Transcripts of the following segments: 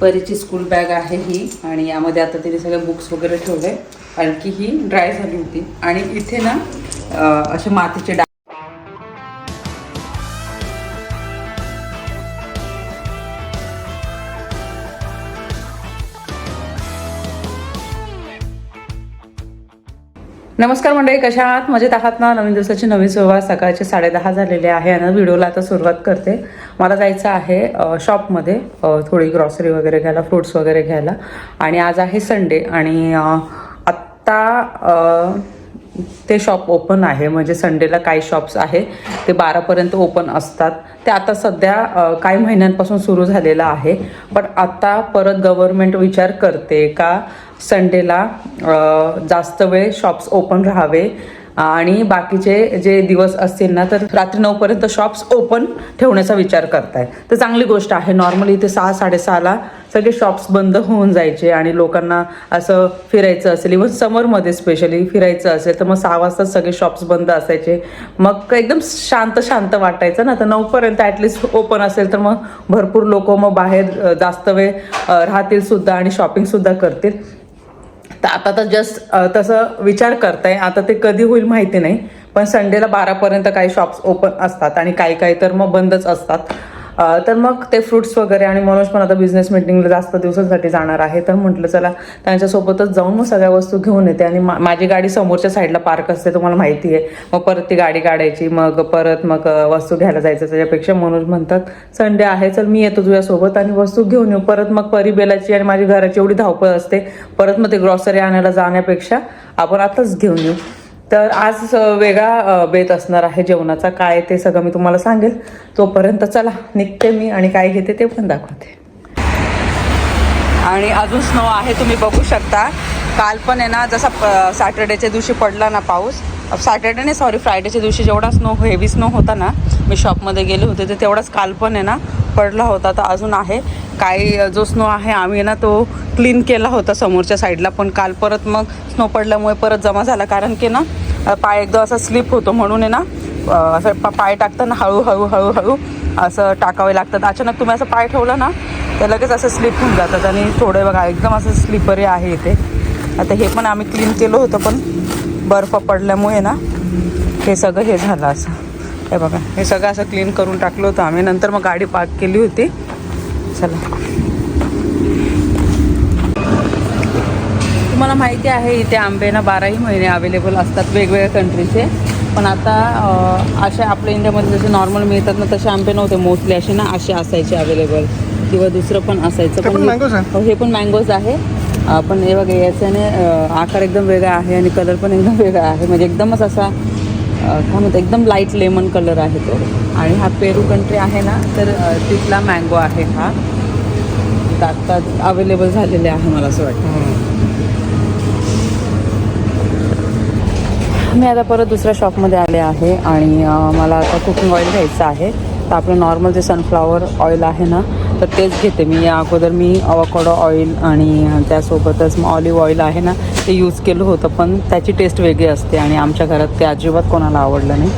परीची school bag आहे ही आणि यामध्ये आता तिने सगळे बुक्स वगैरे ठेवले. आणखी ही ड्राय झाली होती. आणि इथे ना असे मातीचे डा नमस्कार मंडळी कशा आहात? मजेत आहात ना? नवीन दिवसाची नवीन सुरुवात. सकाळचे साडेदहा झालेले आहे आणि व्हिडिओला आता सुरुवात करते. मला जायचं आहे शॉपमध्ये थोडी ग्रॉसरी वगैरे घ्यायला फ्रुट्स वगैरे घ्यायला. आणि आज आहे संडे आणि आत्ता ते शॉप ओपन आहे. म्हणजे संडेला काही शॉप्स आहे. ते बारापर्यंत ओपन असतात. ते आता सध्या काही महिन्यांपासून सुरू झालेलं आहे. पण आता परत गव्हर्मेंट विचार करते का संडेला जास्त वेळ शॉप्स ओपन राहावे? आणि बाकीचे जे दिवस असतील ना तर रात्री नऊपर्यंत शॉप्स ओपन ठेवण्याचा विचार करताय. तर चांगली गोष्ट आहे. नॉर्मली इथे सहा साडेसहाला सगळे शॉप्स बंद होऊन जायचे आणि लोकांना असं फिरायचं असेल. इव्हन समरमध्ये स्पेशली फिरायचं असेल तर मग सहा वाजता सगळे शॉप्स बंद असायचे. मग एकदम शांत शांत वाटायचं ना. तर नऊपर्यंत ॲटलिस्ट ओपन असेल तर मग भरपूर लोक मग बाहेर जास्त वेळ राहतील सुद्धा आणि शॉपिंगसुद्धा करतील. आता तर जस्ट तसं विचार करताय. आता ते कधी होईल माहिती नाही. पण संडेला बारापर्यंत काही शॉप्स ओपन असतात आणि काही काही तर मग बंदच असतात. तर मग ते फ्रुट्स वगैरे आणि मनोज पण आता बिझनेस मिटिंगला जास्त दिवसांसाठी जाणार आहे. तर म्हटलं चला त्यांच्यासोबतच जाऊन मग सगळ्या वस्तू घेऊन येते आणि मा- माझी गाडी समोरच्या साईडला पार्क असते तुम्हाला माहिती आहे. मग परत ती गाडी काढायची मग परत मग वस्तू घ्यायला जायचं. त्याच्यापेक्षा मनोज म्हणतात संडे आहे चल मी येतो तुझ्यासोबत आणि वस्तू घेऊन येऊ. परत मग परिबेलाची आणि माझी घराची एवढी धावपळ असते. परत मग ते ग्रॉसरी आणायला जाण्यापेक्षा आपण आताच घेऊन येऊ. तर आज वेगळा बेत असणार आहे जेवणाचा. काय ते सगळं मी तुम्हाला सांगेल. तोपर्यंत चला निघते मी आणि काय घेते ते पण दाखवते. आणि अजून स्नो आहे तुम्ही बघू शकता. काल पण आहे ना जसा सॅटर्डेच्या दिवशी पडला ना पाऊस सॅटर्डे नाही सॉरी फ्रायडेच्या दिवशी जेवढा स्नो हेवी स्नो होता ना मी शॉपमध्ये गेले होते तर तेवढाच काल पण आहे ना पडला होता तर अजून आहे. काही जो स्नो आहे आम्ही ना तो क्लीन केला होता समोरच्या साईडला पण काल परत मग स्नो पडल्यामुळे परत जमा झाला कारण की ना पाय एकदम असा स्लिप होतो म्हणून आहे ना असं पा पाय टाकताना हळूहळू हळूहळू असं टाकावे लागतात. अचानक तुम्ही असं पाय ठेवला ना तर लगेच असं स्लिप होऊन जातात. आणि थोडे बघा एकदम असं स्लिपरी आहे इथे. आता हे पण आम्ही क्लीन केलं होतं पण बर्फ पडल्यामुळे ना हे सगळं हे झालं असं. हे बघा हे सगळं असं क्लीन करून टाकलं होतं आम्ही. नंतर मग गाडी पार्क केली होती. चला. तुम्हाला माहिती आहे इथे आंबे ना बाराही महिने अवेलेबल असतात वेगवेगळ्या कंट्रीचे पण आता अं, अशा आपल्या इंडियामध्ये जसे नॉर्मल मिळतात ना तसे आंबे नव्हते. मोस्टली असे ना असे असायचे अवेलेबल किंवा दुसरं पण असायचं. पण हे-? हो, पण मँगोज आहे. पण हे बघा याच्याने आकार एकदम वेगळा आहे आणि कलर पण एकदम वेगळा आहे. म्हणजे एकदमच असा काय म्हणतो एकदम लाइट लेमन कलर आहे तो. आणि हा पेरू कंट्री आहे ना तर तिथला मँगो आहे हा. आता अवेलेबल झालेले आहे मला असं वाटतं. मी आता परत दुसऱ्या शॉपमध्ये आले आहे आणि मला आता कुकिंग ऑइल घ्यायचं आहे. तर आपलं नॉर्मल जे सनफ्लावर ऑइल आहे ना तर तेच घेते मी. या अगोदर मी अवाकडो ऑइल आणि त्यासोबतच ऑलिव्ह ऑइल आहे ना ते यूज केलं होतं पण त्याची टेस्ट वेगळी असते आणि आमच्या घरात ते अजिबात कोणाला आवडलं नाही.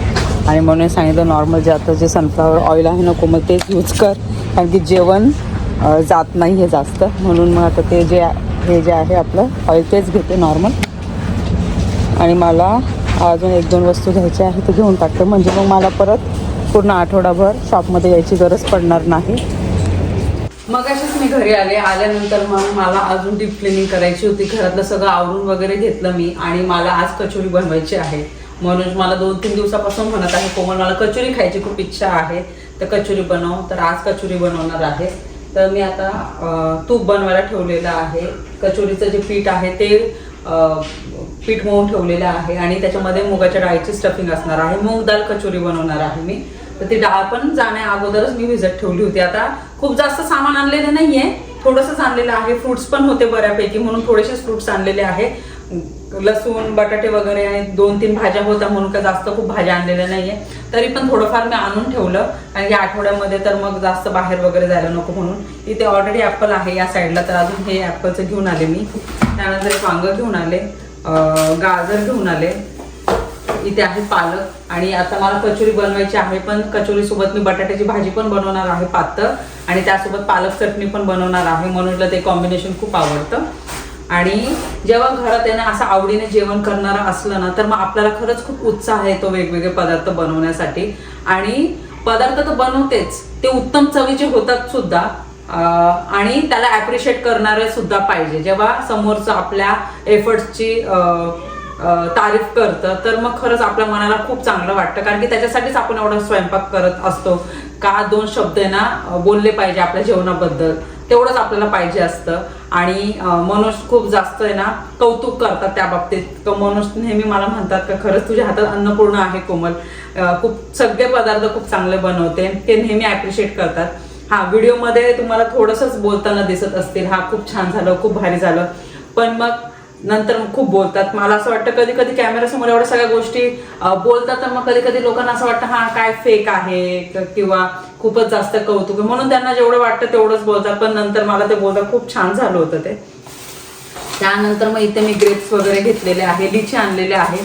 आणि म्हणून सांगितलं नॉर्मल जे आता जे सनफ्लावर ऑइल आहे ना कोमल तेच यूज कर. कारण की जेवण जात नाही आहे जास्त. म्हणून मग आता ते जे हे जे आहे आपलं ऑइल तेच घेते नॉर्मल आणि मला अजून एक दोन वस्तू घ्यायच्या आहे ते घेऊन टाकते. म्हणजे मग मला परत पूर्ण आठवडाभर शॉपमध्ये यायची गरज पडणार नाही. मग अशीच मी घरी आले आल्यानंतर मग मला अजून डीप क्लिनिंग करायची होती. घरातलं सगळं आवरून वगैरे घेतलं मी आणि मला आज कचोरी बनवायची आहे. म्हणून मला दोन तीन दिवसापासून म्हणत आहे कोमल मला कचोरी खायची खूप इच्छा आहे तर कचोरी बनव. तर आज कचोरी बनवणार आहे. तर मी आता तूप बनवायला ठेवलेलं आहे. कचोरीचं जे पीठ आहे ते पीठ मळून ठेवलेलं आहे आणि त्याच्यामध्ये मुगाच्या डाळीची स्टफिंग असणार आहे. मूग दाल कचोरी बनवणार आहे मी. तर ती डाळ पण जाण्या अगोदरच मी भिजत ठेवली होती. आता खूप जास्त सामान आणलेलं नाहीये. थोडंसंच आणलेलं आहे. फ्रुट्स पण होते बऱ्यापैकी म्हणून थोडेसेच फ्रुट्स आणलेले आहे. लसूण बटाटे वगैरे दोन तीन भाज्या होत्या म्हणून का जास्त खूप भाज्या आणलेल्या नाहीये. तरी पण थोडंफार मी आणून ठेवलं. कारण की आठवड्यामध्ये तर मग जास्त बाहेर वगैरे जायला नको म्हणून. इथे ऑलरेडी ॲपल आहे या साईडला तर अजून हे ॲपलचं घेऊन आले मी. त्यानंतर एक घेऊन आले. गाजर घेऊन आले. इथे आहे पालक आणि आता मला कचोरी बनवायची आहे पण कचोरीसोबत मी बटाट्याची भाजी पण बनवणार आहे पातळ आणि त्यासोबत पालक चटणी पण बनवणार आहे मनोजला ते कॉम्बिनेशन खूप आवडतं. आणि जेव्हा घरात येणं असं आवडीने जेवण करणारं असलं ना तर मग आपल्याला खरंच खूप उत्साह येतो वेगवेगळे पदार्थ बनवण्यासाठी. आणि पदार्थ तर बनवतेच ते उत्तम चवीचे होतात सुद्धा आणि त्याला ॲप्रिशिएट करणारे सुद्धा पाहिजे. जेव्हा समोरचं आपल्या एफर्ट्सची तारीफ करतं तर मग खरंच आपल्या मनाला खूप चांगलं वाटतं. कारण की त्याच्यासाठीच आपण एवढा स्वयंपाक करत असतो. का दोन शब्द आहे ना बोलले पाहिजे आपल्या जेवणाबद्दल. तेवढंच आपल्याला पाहिजे असतं. आणि मनोज खूप जास्त आहे ना कौतुक करतात त्या बाबतीत. तर मनोज नेहमी मला म्हणतात का खरंच तुझ्या हातात अन्नपूर्ण आहे कोमल. खूप सगळे पदार्थ खूप चांगले बनवते. ते नेहमी ॲप्रिशिएट करतात. हा व्हिडिओमध्ये तुम्हाला थोडंसंच बोलताना दिसत असतील. हा खूप छान झालं खूप भारी झालं. पण मग नंतर खूप बोलतात. मला असं वाटतं कधी कधी कॅमेऱ्यासमोर एवढ्या सगळ्या गोष्टी बोलतात तर मग कधी कधी लोकांना असं वाटतं हा काय फेक आहे? किंवा खूपच जास्त कौतुक म्हणून त्यांना जेवढं वाटतं तेवढंच बोलतात. पण नंतर मला ते बोलतात खूप छान झालं होतं ते. त्यानंतर मग इथे मी ग्रेप्स वगैरे घेतलेले आहे लिची आणलेले आहे.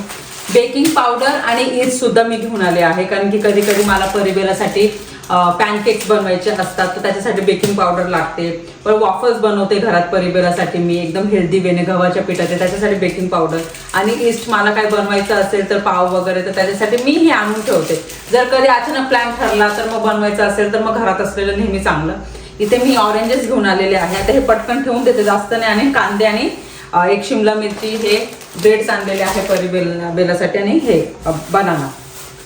बेकिंग पावडर आणि ईद सुद्धा मी घेऊन आले आहे. कारण की कधी कधी मला परिबेलासाठी पॅनकेक्स बनवायचे असतात तर त्याच्यासाठी बेकिंग पावडर लागते. पण वॉफल्स बनवते घरात परिबेलासाठी मी एकदम हेल्दी वेने गव्हाच्या पिठाचे त्याच्यासाठी बेकिंग पावडर आणि ईस्ट मला काय बनवायचं असेल तर पाव वगैरे तर त्याच्यासाठी मी हे आणून ठेवते. जर कधी अचानक प्लॅन ठरला तर मग बनवायचं असेल तर मग घरात असलेलं नेहमी चांगलं. इथे मी ऑरेंजेस घेऊन आलेले आहे. आता हे पटकन ठेवून देते. जास्त नाही आणि कांदे आणि एक शिमला मिरची हे ब्रेड्स आणलेले आहे परी बेल बेलासाठी आणि हे बनाना.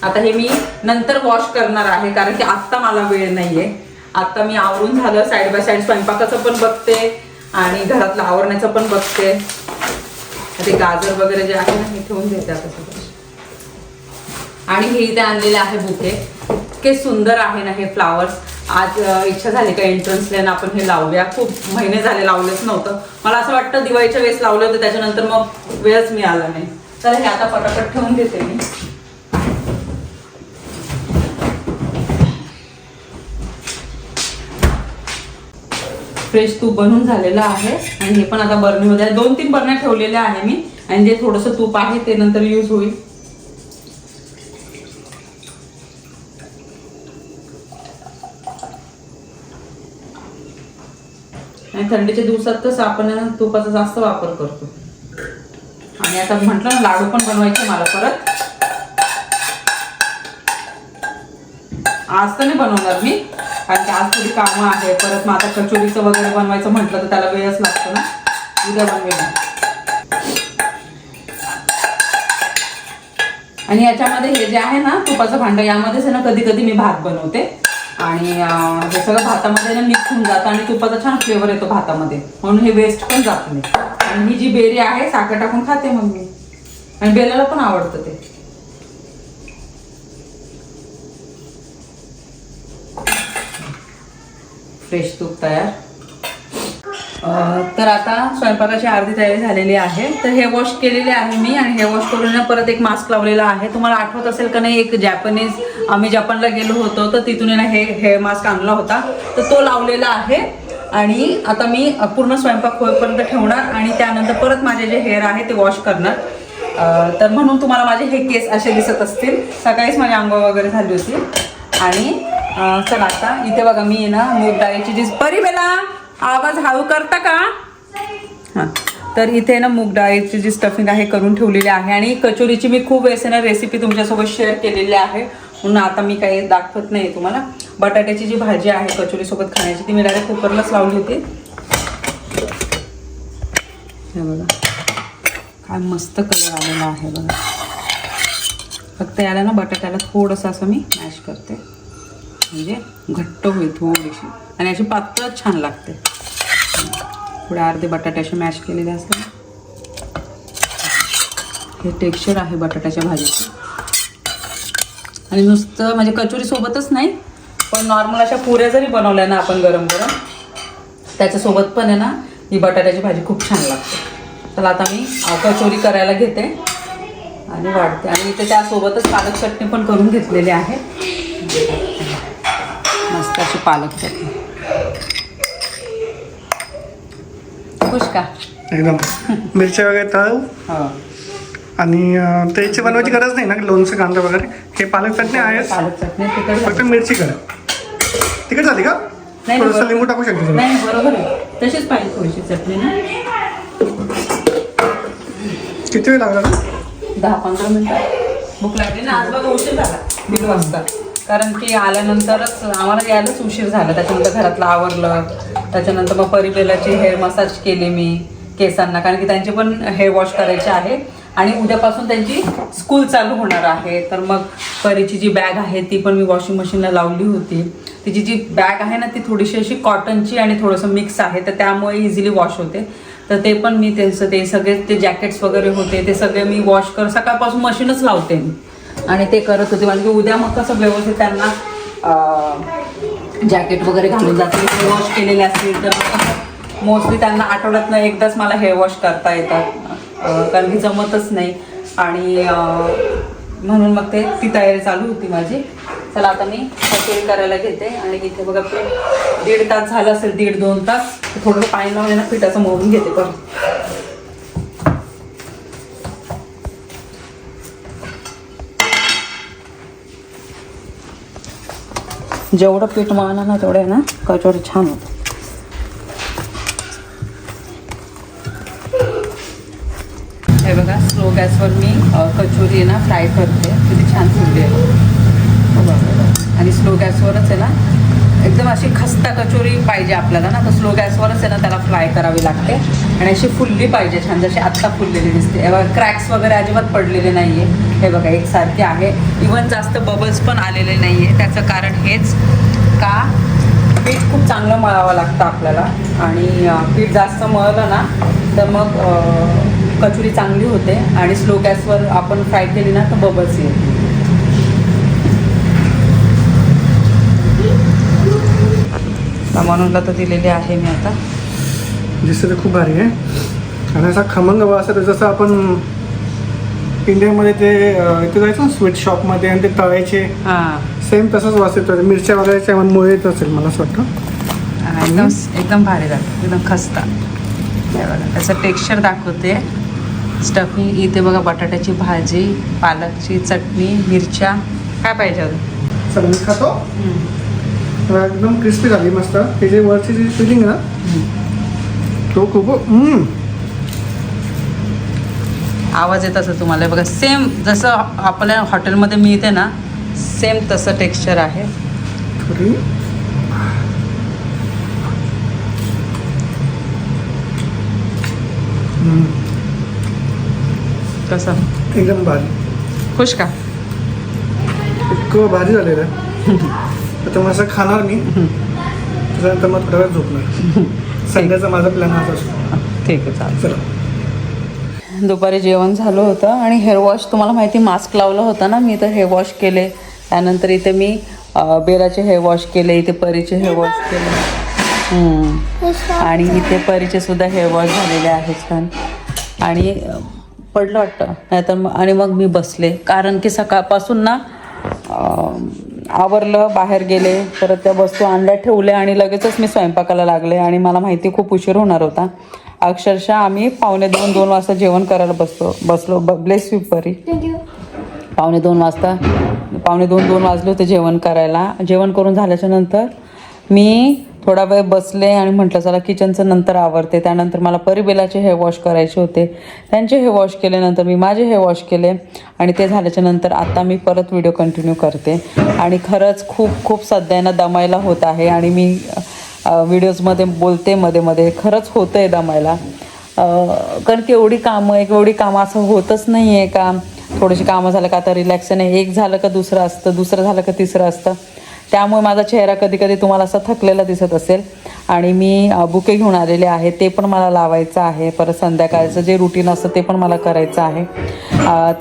आता हे मी नंतर वॉश करणार आहे कारण की आत्ता मला वेळ नाहीये. आता मी आवरून झालं साईड बाय साईड स्वयंपाकाचं पण बघते आणि घरातलं आवरण्याचं पण बघते. ते गाजर वगैरे जे आहे ना हे ठेवून देते आता आणि हे इथे आणलेले आहे बुके. इतके सुंदर आहे ना हे फ्लावर्स आज इच्छा झाली का एंट्रन्स लेन आपण हे लावूया. खूप महिने झाले लावलेच नव्हतं. मला असं वाटतं दिवाळीच्या वेळेस लावलं होतं त्याच्यानंतर मग वेळच मिळाला नाही. तर हे आता पटापट ठेवून देते मी. फ्रेश तूप बनून झालेलं आहे. आणि हे पण आता बर्नीमध्ये दोन तीन बरण्या ठेवलेल्या आहे मी. आणि जे थोडंसं तूप आहे ते नंतर यूज होईल. थंडीच्या दिवसात कसं आपण तुपाचा जास्त वापर करतो. आणि आता म्हटलं ना लाडू पण बनवायचे मला परत. आज तर नाही बनवणार मी कारण की आज थोडी कामं आहे परत मग आता कचोरीचं वगैरे बनवायचं म्हटलं तर त्याला वेळच लागतो ना. उद्या बनवेल आणि याच्यामध्ये हे जे आहे ना तुपाचं भांडं यामध्येच आहे ना कधी कधी मी भात बनवते. आणि हे सगळं भातामध्ये ना मिक्स होऊन जातं आणि तुपाचा छान फ्लेवर येतो भातामध्ये. म्हणून हे वेस्ट पण जात नाही. आणि ही जी बेरी आहे साखर टाकून खाते मग मी आणि बेलाला पण आवडतं ते. फ्रेश तूप तयार. तर आता स्वयंपाकाची अर्धी तयारी झालेली आहे. तर हे वॉश केलेले आहे मी आणि हे वॉश करून परत एक मास्क लावलेला आहे. तुम्हाला आठवत असेल का नाही एक जॅपनीज आम्ही जपानला गेलो होतो तर तिथून हे हे मास्क आणला होता. तर तो लावलेला आहे आणि आता मी पूर्ण स्वयंपाक होईपर्यंत ठेवणार आणि त्यानंतर परत माझे जे हेअर आहे ते वॉश करणार. तर म्हणून तुम्हाला माझे हे केस असे दिसत असतील. सकाळीच माझी आंघोळ वगैरे झाली होती. आणि चला आता इथे बघा मी ना मूग डाळीची जी परी बेला! आवाज हळू करता का? हां. तर इथे ना मूग डाळीची जी स्टफिंग आहे करून ठेवलेली आहे. आणि कचोरीची मी खूप वेळेस ना रेसिपी तुमच्यासोबत शेअर केलेली आहे. म्हणून आता मी काही दाखवत नाही तुम्हाला. बटाट्याची जी भाजी आहे कचोरीसोबत खाण्याची ती मी डायरेक्ट कुकरलाच लावली होती हे बघा. काय मस्त कलर आलेला आहे बघा. फक्त याला ना बटाट्याला थोडंसं असं मी मॅश करते. म्हणजे घट्ट होईल थोडीशी. आणि अशी पातळच छान लागते. थोडे अर्धे बटाटे असे मॅश केलेले असतात. हे टेक्स्चर आहे बटाट्याच्या भाजीचं. आणि नुसतं म्हणजे कचोरीसोबतच नाही पण नॉर्मल अशा पुऱ्या जरी बनवल्या ना आपण गरम गरम त्याच्यासोबत पण आहे ना ही बटाट्याची भाजी खूप छान लागते. चला आता मी कचोरी करायला घेते आणि वाढते. आणि इथे त्यासोबतच पालक चटणी पण करून घेतलेली आहे. मस्त अशी पालक चटणी. खुश का? एकदम. मिरच्या वगैरे तळ हो. आणि त्याची बनवायची गरज नाही ना लोणचं कांदा वगैरे? हे पालक चटणी आहेच. पालक चटणी तिकडे फक्त मिरची करा. तिकट झाली का? नाही, थोडंसं. लिंबू टाकू शकते तुम्ही नाही बरोबर आहे. तशीच पाहिजे थोडीशी चटणी ना. किती वेळ लागला? दहा पंधरा मिनिटं. भूक लागली ना आज बघा उशीर झाला. दीड वाजता. कारण की आल्यानंतरच आम्हाला यायलाच उशीर झाला. त्याच्यानंतर घरातलं आवरलं. त्याच्यानंतर मग परिबेलाची हेअर मसाज केली मी केसांना. कारण की त्यांचे पण हेअर वॉश करायचे आहे. आणि उद्यापासून त्यांची स्कूल चालू होणार आहे. तर मग परीची जी बॅग आहे ती पण मी वॉशिंग मशीनला लावली होती. तिची जी बॅग आहे ना ती थोडीशी अशी कॉटनची आणि थोडंसं मिक्स आहे. तर त्यामुळे इझिली वॉश होते. तर ते पण मी त्यांचं ते सगळे ते जॅकेट्स वगैरे होते ते सगळे मी वॉश कर सकाळपासून मशीनच लावते मी. आणि ते करत होते. कारण की उद्या मग कसं व्यवस्थित त्यांना जॅकेट वगैरे घालून जाते. वॉश केलेले असतील तर मोस्टली त्यांना आठवड्यातनं एकदाच मला हेअर वॉश करता येतात. कारण की जमतच नाही. आणि म्हणून मग ते ती तयारी चालू होती माझी. चला आता मी कचोरी करायला घेते. आणि इथे बघा पीठ दीड तास झालं असेल दीड दोन तास. थोडंसं पाणी लावून पिठाचं मोडून घेते परत जेवढं पीठ मळलं ना तेवढं आहे ना कचोरी छान होतं. हे बघा स्लो गॅसवर मी कचोरी आहे ना फ्राय करते. किती छान फुलते आणि स्लो गॅसवरच आहे ना एकदम अशी खस्ता कचोरी पाहिजे आपल्याला ना तर स्लो गॅसवरच आहे ना त्याला फ्राय करावी लागते. आणि अशी फुलली पाहिजे छान जशी आत्ता फुललेली दिसते. क्रॅक्स वगैरे अजिबात पडलेले नाही आहे हे बघा एकसारखे आहे. इवन जास्त बबल्स पण आलेले नाही आहे त्याचं कारण हेच का? पीठ खूप चांगलं मळावं लागतं आपल्याला. आणि पीठ जास्त मळलं ना तर मग कचोरी चांगली होते. आणि स्लो गॅसवर आपण फ्राय केली ना तर बबल्स येईल म्हणून तर दिलेली आहे मी आता. दिसतं खूप भारी आहे. आणि असा खमंग वास आहे जसं आपण इंडियामध्ये ते इथे जायचं ना स्वीट शॉपमध्ये आणि ते तळायचे हां. सेम तसंच वास येतो. मिरच्या वगैरेच्या मुळे येत असेल मला असं वाटतं. एकदम एकदम भारी लागतं एकदम खस्ता. त्याचं टेक्स्चर दाखवते. स्टफिंग इथे बघा बटाट्याची भाजी पालकची चटणी मिरच्या. काय पाहिजे अजून? खातो. एकदम क्रिस्पी झाली मस्त. त्याची वरची जी फिलिंग आहे ना तो खूप. आवाज येत असं तुम्हाला. बघा सेम जसं आपल्या हॉटेलमध्ये मिळते ना सेम तसं टेक्स्चर आहे. कसं? एकदम भारी. खुश का? इतकं भारी झालेलं मग असं खाणार मी. त्याच्यानंतर मग थोड्या वेळ झोपणार. संध्याचा माझा प्लॅन हाच असतो. ठीक आहे चालेल. चला. दुपारी जेवण झालं होतं आणि हेअर वॉश तुम्हाला माहिती मास्क लावलं होतं ना मी तर हेअर वॉश केले. त्यानंतर इथे मी अ, बेलाचे हेअर वॉश केले इथे परीचे हेअर वॉश केले. आणि इथे परीचे सुद्धा हेअर वॉश झालेले आहे छान आणि पडलं वाटतं. नाहीतर आणि मग मी बसले. कारण की सकाळपासून ना आवरलं बाहेर गेले परत त्या वस्तू आणल्या ठेवल्या आणि लगेचच मी स्वयंपाकाला लागले आणि मला माहिती खूप उशीर होणार होता. अक्षरशः आम्ही पावणे दोन दोन वाजता जेवण करायला बसतो बसलो ब्लेस यू परी. पावणे दोन वाजता पावणे दोन दोन वाजले होते जेवण करायला. जेवण करून झाल्याच्यानंतर मी थोडा वेळ बसले आणि म्हटलं चला किचनचं नंतर आवरते. त्यानंतर मला परिबेलाचे हेअर वॉश करायचे होते. त्यांचे हेअर वॉश केल्यानंतर मी माझे हेअर वॉश केले आणि ते झाल्याच्यानंतर आता मी परत व्हिडिओ कंटिन्यू करते. आणि खरंच खूप खूप सध्यानं दमायला होत आहे आणि मी व्हिडिओजमध्ये बोलते मध्ये मध्ये खरंच होतं आहे दमायला कारण की एवढी कामं एक एवढी कामं असं होतच नाही आहे का? थोडीशी कामं झालं का आता रिलॅक्स नाही एक झालं का दुसरं असतं दुसरं झालं का तिसरं असतं. त्यामुळे माझा चेहरा कधी कधी तुम्हाला असा थकलेला दिसत असेल. आणि मी बुके घेऊन आलेले आहे ते पण मला लावायचं आहे. परत संध्याकाळचं जे रुटीन असतं ते पण मला करायचं आहे.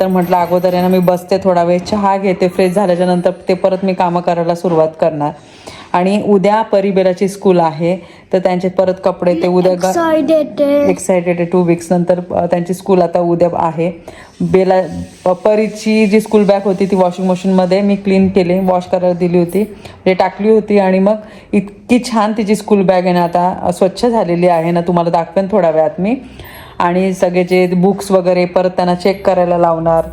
तर म्हटलं अगोदर आहे मी बसते थोडा वेळ चहा घेते फ्रेश झाल्याच्यानंतर ते परत मी कामं करायला सुरुवात करणार. आणि उद्या परिबेलाची स्कूल आहे तर त्यांचे परत कपडे ते उद्या. एक्सायटेड टू वीक्स नंतर त्यांची स्कूल आता उद्या आहे. बेला परीची जी स्कूल बॅग होती ती वॉशिंग मशीनमध्ये मी क्लीन केली वॉश करायला दिली होती. ते टाकली होती आणि मग इतकी छान तिची स्कूल बॅग आहे ना आता स्वच्छ झालेली आहे ना तुम्हाला दाखवेन थोड्या वेळात मी. आणि सगळे जे बुक्स वगैरे परत त्यांना चेक करायला लावणार.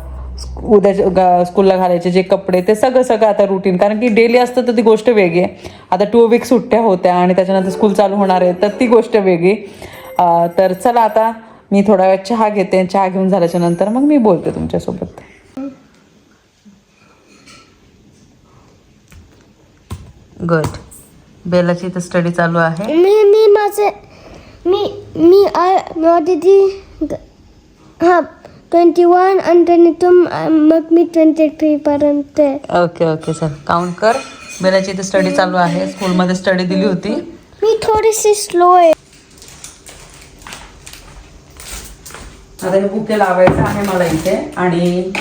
उद्या ग- स्कूलला घालायचे जे कपडे ते सगळं सगळं आता रुटीन कारण की डेली असतं तर ती गोष्ट वेगळी आहे. आता टू वीक सुट्ट्या होत्या आणि त्याच्यानंतर स्कूल चालू होणार आहे तर ती गोष्ट वेगळी तर चला आता मी थोडा वेळ चहा घेते चहा घेऊन झाल्याच्यानंतर मग मी बोलते तुमच्यासोबत. गुड बेलाची इथं स्टडी चालू आहे. मी मी माझे मी मी माझी दीदी हा ट्वेंटी वन आणि ट्वेंटी टू मग मी ट्वेंटी थ्री पर्यंत आहे. Okay okay sir. काउंट कर. बेलाची इथे स्टडी चालू आहे. स्कूलमध्ये स्टडी दिली होती. मी थोडीशी स्लो आहे. आता हे बुके लावायचं आहे मला इथे. आणि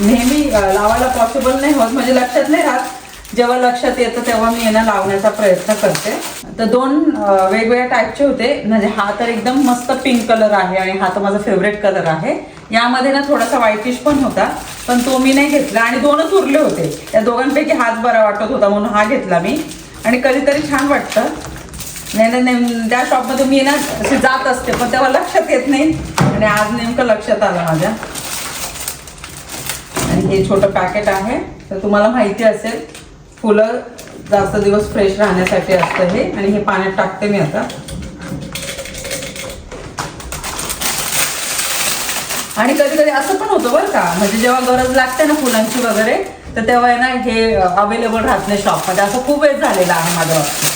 नेहमी लावायला पॉसिबल नाही होत. म्हणजे लक्षात नाही राहत. जेव्हा लक्षात येतं तेव्हा मी यांना लावण्याचा प्रयत्न करते. तर दोन वेगवेगळ्या टाईपचे होते. म्हणजे हा तर एकदम मस्त पिंक कलर आहे आणि हा तर माझा फेवरेट कलर आहे. यामध्ये ना थोडासा व्हाईटिश पण होता पण तो मी नाही घेतला. आणि दोनच उरले होते. त्या दोघांपैकी हाच बरा वाटत होता म्हणून हा घेतला मी. आणि कधीतरी छान वाटतं. नाही नाही त्या शॉपमध्ये मी ना असे जात असते पण तेव्हा लक्षात येत नाही. आणि आज नेमकं लक्षात आलं माझ्या. आणि हे छोटं पॅकेट आहे. तर तुम्हाला माहिती असेल फुलं जास्त दिवस फ्रेश राहण्यासाठी असतं हे. आणि हे पाण्यात टाकते मी आता. आणि कधी कधी असं पण होतं बरं का. म्हणजे जेव्हा गरज लागते ना फुलांची वगैरे तर तेव्हा आहे ना हे अवेलेबल राहत नाही शॉपमध्ये असं खूप वेळ झालेला आहे माझ्या बाबतीत.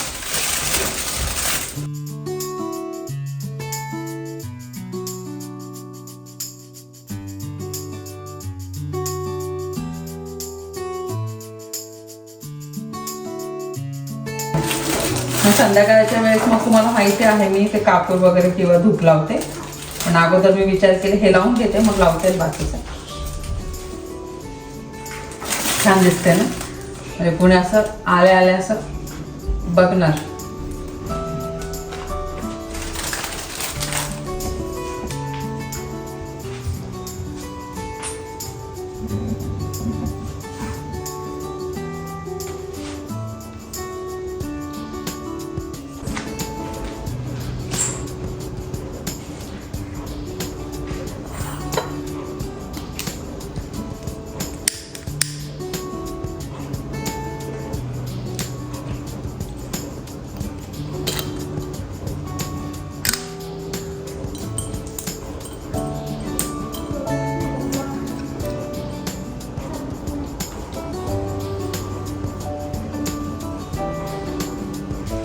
संध्याकाळच्या वेळेस मग तुम्हाला माहिती आहे मी ते कापूर वगैरे किंवा धूप लावते. पण अगोदर मी विचार केले हे लावून घेते मग लावते बाकीचं. छान दिसते ना? म्हणजे पुणे असं आले आले असं बघणार.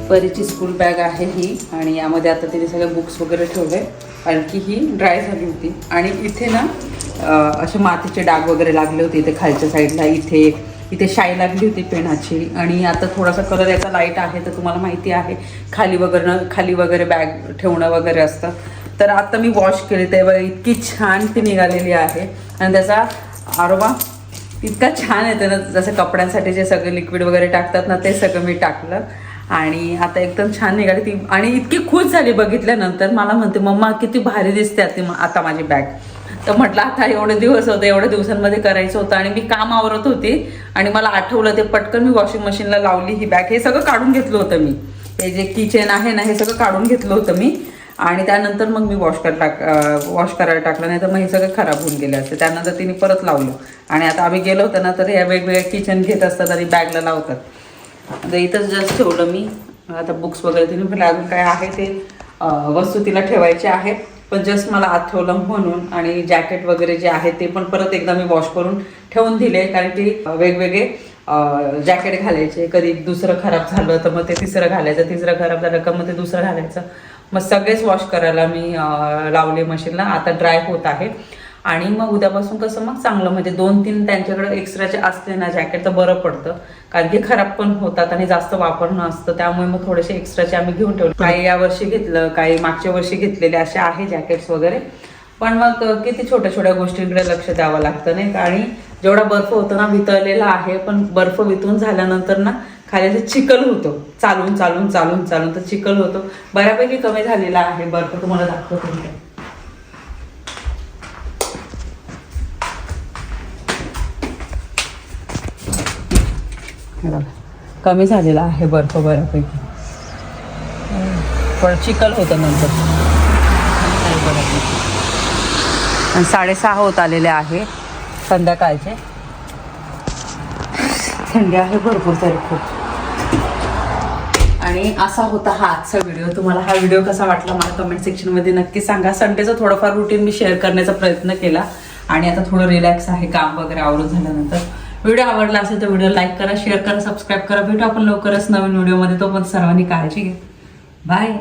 परीची स्कूल बॅग आहे ही आणि यामध्ये आता तिने सगळे बुक्स वगैरे ठेवले. कारण की ही ड्राय झाली होती. आणि इथे ना असे मातीचे डाग वगैरे लागले होते इथे खालच्या साईडला इथे इथे शाई लागली होती पेनाची. आणि आता थोडासा कलर याचा लाइट आहे तर तुम्हाला माहिती आहे. खाली वगैरे खाली वगैरे बॅग ठेवणं वगैरे असतं. तर आता मी वॉश केली. तेव्हा इतकी छान ती निघालेली आहे. आणि त्याचा आरोबा इतका छान येते ना जसं कपड्यांसाठी जे सगळे लिक्विड वगैरे टाकतात ना ते सगळं मी टाकलं. आणि आता एकदम छान निघाली ती. आणि इतकी खुश झाली बघितल्यानंतर. मला म्हणते मम्मा किती भारी दिसते आता आता माझी बॅग तर म्हटलं आता एवढे दिवस होते एवढ्या दिवसांमध्ये करायचं होतं आणि मी काम आवरत होती आणि मला आठवलं ते पटकन मी वॉशिंग मशीनला लावली ही बॅग हे सगळं काढून घेतलं होतं मी. हे जे किचन आहे ना हे सगळं काढून घेतलं होतं मी. आणि त्यानंतर मग मी वॉश कर टाक वॉश करायला टाकलं. नाही तर मग हे सगळं खराब होऊन गेलं असतं. त्यानंतर तिने परत लावलं. आणि आता आम्ही गेलो होतो ना तर ह्या वेगवेगळ्या किचन घेत असतात आणि बॅगला लावतात. आता इथंच जस्ट ठेवलं मी. आता बुक्स वगैरे तिने पण अजून काय आहे ते वस्तू तिला ठेवायचे आहेत. पण जस्ट मला आत ठेवलं म्हणून आणि जॅकेट वगैरे जे आहे ते पण परत एकदा मी वॉश करून ठेवून दिले. कारण की वेगवेगळे जॅकेट घालायचे. कधी दुसरं खराब झालं तर मग ते तिसरं घालायचं तिसरं खराब झालं का मग ते दुसरं घालायचं. मग सगळेच वॉश करायला मी लावले मशीनला आता ड्राय होत आहे. आणि मग उद्यापासून कसं मग चांगलं म्हणजे दोन तीन त्यांच्याकडे एक्स्ट्राचे असले ना जॅकेट तर बरं पडतं. कारण की खराब पण होतात आणि जास्त वापरणं असतं त्यामुळे मग थोडेसे एक्स्ट्राचे आम्ही घेऊन ठेवले. काही या वर्षी घेतलं काही मागच्या वर्षी घेतलेले असे आहे जॅकेट्स वगैरे. पण मग किती छोट्या छोट्या गोष्टींकडे लक्ष द्यावं लागतं नाही का? आणि जेवढा बर्फ होतो ना वितळलेला आहे पण बर्फ वितळून झाल्यानंतर ना खाली असं चिखल होतो. चालून चालून चालून चालून तर चिखल होतो. बऱ्यापैकी कमी झालेला आहे बर्फ तुम्हाला दाखवतो हे बघा. कमी झालेला आहे बर्फ बऱ्यापैकी. पण चिखल होतं नंतर. आणि साडेसहा होत आलेले आहे संध्याकाळचे. थंडी आहे भरपूर तरी खूप. आणि असा होता हा आजचा व्हिडिओ. तुम्हाला हा व्हिडिओ कसा वाटला मला कमेंट सेक्शनमध्ये नक्की सांगा. संडेचं थोडंफार रुटीन मी शेअर करण्याचा प्रयत्न केला. आणि आता थोडं रिलॅक्स आहे काम वगैरे आवरून झाल्यानंतर. व्हिडिओ आवडला असेल तर व्हिडिओ लाईक करा शेअर करा सबस्क्राईब करा. भेटू आपण लवकरच नवीन व्हिडिओमध्ये. तो पण सर्वांनी काळजी घ्या. बाय.